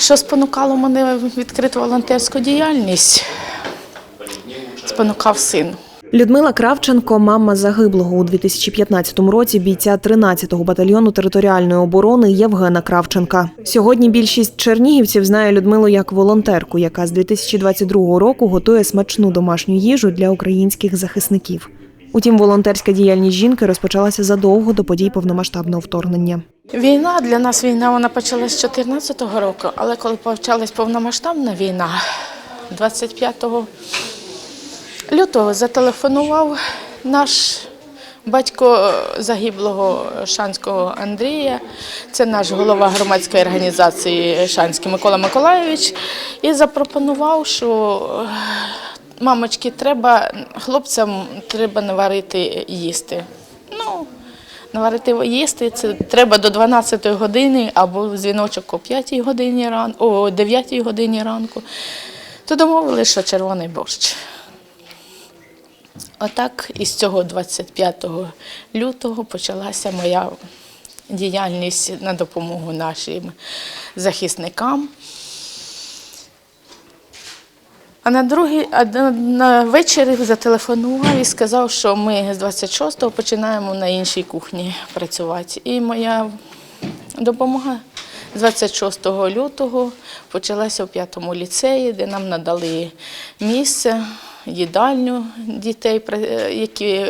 Що спонукало мене відкрити волонтерську діяльність? Спонукав син. Людмила Кравченко, мама загиблого у 2015 році бійця 13-го батальйону територіальної оборони Євгена Кравченка. Сьогодні більшість чернігівців знає Людмилу як волонтерку, яка з 2022 року готує смачну домашню їжу для українських захисників. Утім, волонтерська діяльність жінки розпочалася задовго до подій повномасштабного вторгнення. Війна для нас війна вона почалась з 2014 року, але коли почалась повномасштабна війна, 25 лютого зателефонував наш батько загиблого Шанського Андрія, це наш голова громадської організації Шанський Микола Миколайович, і запропонував, що мамочки, треба хлопцям треба наварити їсти. Ну, Наварити їсти це треба до 12 години або дзвіночок о 5 годині ран, о 9 годині ранку. То домовили, що червоний борщ. Отак із цього 25 лютого почалася моя діяльність на допомогу нашим захисникам. А на другий на, вечір зателефонував і сказав, що ми з 26-го починаємо на іншій кухні працювати. І моя допомога з 26 лютого почалася в п'ятому ліцеї, де нам надали місце, їдальню дітей, які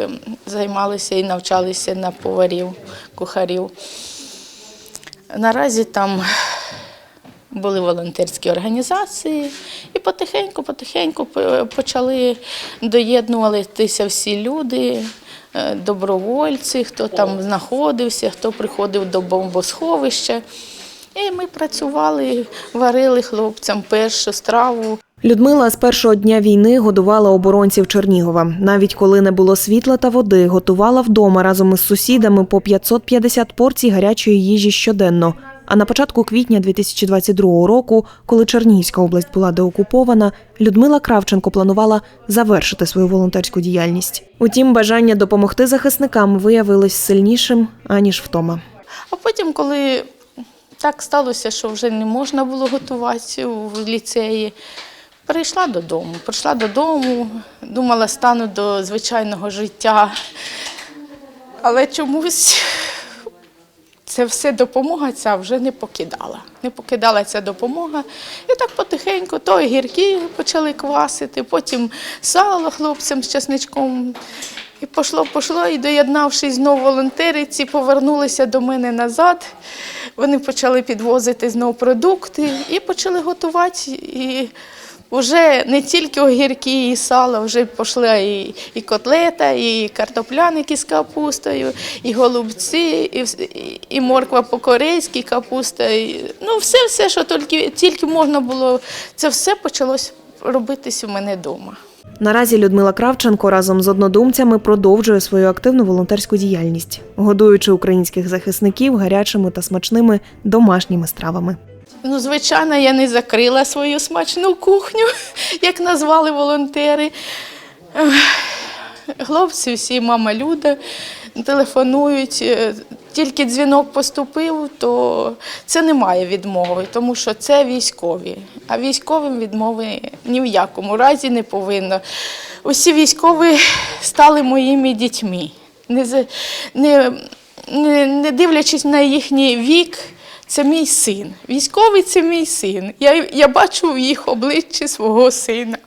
займалися і навчалися на поварів, кухарів. Наразі там були волонтерські організації, і потихеньку, потихеньку почали доєднуватися всі люди, е, добровольці, хто там знаходився, хто приходив до бомбосховища. І ми працювали, варили хлопцям першу страву. Людмила з першого дня війни годувала оборонців Чернігова. Навіть коли не було світла та води, готувала вдома разом із сусідами по 550 порцій гарячої їжі щоденно. А на початку квітня 2022 року, коли Чернігівська область була деокупована, Людмила Кравченко планувала завершити свою волонтерську діяльність. Утім, бажання допомогти захисникам виявилось сильнішим аніж втома. А потім, коли так сталося, що вже не можна було готувати в ліцеї, прийшла додому. Прийшла додому, думала, стану до звичайного життя. Але чомусь це все допомога ця вже не покидала. Не покидала ця допомога. І так потихеньку то огірки почали квасити, потім сало хлопцям з часничком. І пішло, пішло, і доєднавшись знову волонтери, ці повернулися до мене назад. Вони почали підвозити знову продукти і почали готувати. І вже не тільки огірки і сало, вже пішла і, і котлета, і картопляники з капустою, і голубці, і, і, морква по-корейськи, капуста. І, ну, все, все, що тільки, тільки можна було, це все почалось робитись у мене вдома. Наразі Людмила Кравченко разом з однодумцями продовжує свою активну волонтерську діяльність, годуючи українських захисників гарячими та смачними домашніми стравами. Ну, звичайно, я не закрила свою смачну кухню, як назвали волонтери. Хлопці, всі мама Люда телефонують. е, Тільки дзвінок поступив, то це немає відмови, тому що це військові. А військовим відмови ні в якому разі не повинно. Усі військові стали моїми дітьми. Не, не, не дивлячись на їхній вік, це мій син. Військовий це мій син. Я, я бачу в їх обличчі свого сина.